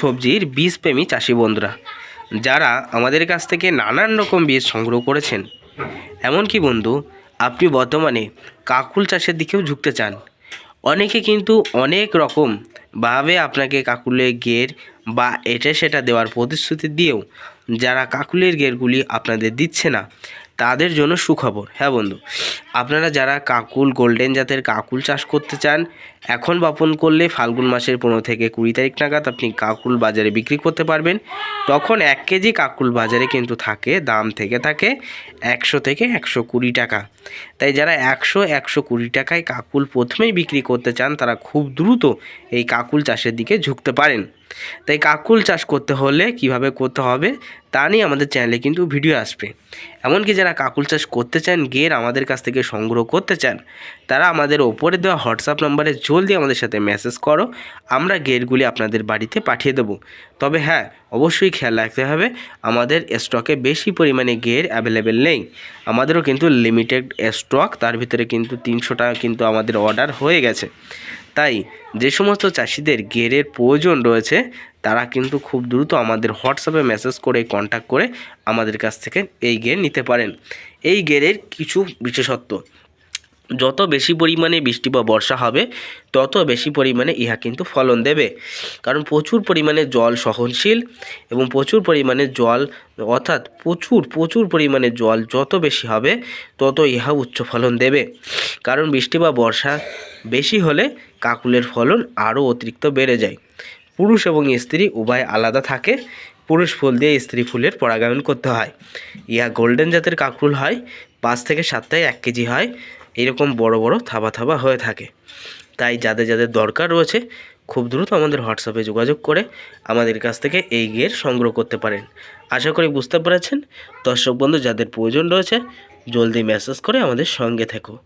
সবজির বীজপ্রেমী চাষি বন্ধুরা, যারা আমাদের কাছ থেকে নানান রকম বীজ সংগ্রহ করেছেন। এমনকি বন্ধু, আপনি বর্তমানে কাকুল চাষের দিকেও ঝুঁকতে চান। অনেকে কিন্তু অনেক রকম ভাবে আপনাকে কাকুলের গের বা এটা সেটা দেওয়ার প্রতিশ্রুতি দিয়েও যারা কাকুলের গেরগুলি আপনাদের দিচ্ছে না, তাদের জন্য সুখবর। হ্যাঁ বন্ধু আপনারা যারা কাকুল, গোল্ডেন জাতের কাকুল চাষ করতে চান, এখন বপন করলে ফাল্গুন মাসের পনেরো থেকে কুড়ি তারিখ নাগাদ আপনি কাকুল বাজারে বিক্রি করতে পারবেন। তখন এক কেজি কাকুল বাজারে কিন্তু থাকে, দাম থেকে থাকে একশো থেকে একশো কুড়ি টাকা। তাই যারা একশো একশো কুড়ি টাকায় কাকুল প্রথমেই বিক্রি করতে চান, তারা খুব দ্রুত এই কাকুল চাষের দিকে ঝুঁকতে পারেন। তাই কাকুল চাষ করতে হলে কীভাবে করতে হবে, তা নিয়ে আমাদের চ্যানেলে কিন্তু ভিডিও আসবে। এমনকি যারা কাকুল চাষ করতে চান গের আমাদের কাছ থেকে সংগ্রহ করতে চান, তারা আমাদের ওপরে দেওয়া হোয়াটসঅ্যাপ নম্বরে জলদি আমাদের সাথে মেসেজ করো, আমরা গেরগুলি আপনাদের বাড়িতে পাঠিয়ে দেবো। তবে হ্যাঁ অবশ্যই খেয়াল রাখতে হবে, আমাদের স্টকে বেশি পরিমাণে গের অ্যাভেলেবেল নেই। আমাদেরও কিন্তু লিমিটেড স্টক তার ভিতরে কিন্তু তিনশোটা কিন্তু আমাদের অর্ডার হয়ে গেছে। তাই যে সমস্ত চাষিদের গেরের প্রয়োজন রয়েছে তারা কিন্তু খুব দ্রুত আমাদের হোয়াটসঅ্যাপে মেসেজ করে কন্ট্যাক্ট করে আমাদের কাছ থেকে এই গের নিতে পারেন। এই গেরের কিছু বিশেষত্ব, যত বেশি পরিমাণে বৃষ্টি বা বর্ষা হবে, তত বেশি পরিমাণে ইহা কিন্তু ফলন দেবে। কারণ প্রচুর পরিমাণে জল সহনশীল এবং প্রচুর পরিমাণে জল, অর্থাৎ প্রচুর প্রচুর পরিমাণে জল যত বেশি হবে, তত ইহা উচ্চ ফলন দেবে। কারণ বৃষ্টি বা বর্ষা বেশি হলে কাকুলের ফলন আরও অতিরিক্ত বেড়ে যায়। পুরুষ এবং স্ত্রী উভয় আলাদা থাকে। পুরুষ ফুল দিয়ে স্ত্রী ফুলের পরাগায়ন করতে হয়। ইহা গোল্ডেন জাতের কাকুল হয়। পাঁচ থেকে সাতটায় এক কেজি হয়। এরকম বড় বড় থাবা থাবা হয়ে থাকে। তাই যাদের যাদের দরকার রয়েছে, খুব দ্রুত আমাদের হোয়াটসঅ্যাপে যোগাযোগ করে আমাদের কাছ থেকে এই গের সংগ্রহ করতে পারেন। আশা করি বুঝতে পেরেছেন। দর্শক বন্ধু, যাদের প্রয়োজন রয়েছে, জলদি মেসেজ করে আমাদের সঙ্গে থেকো।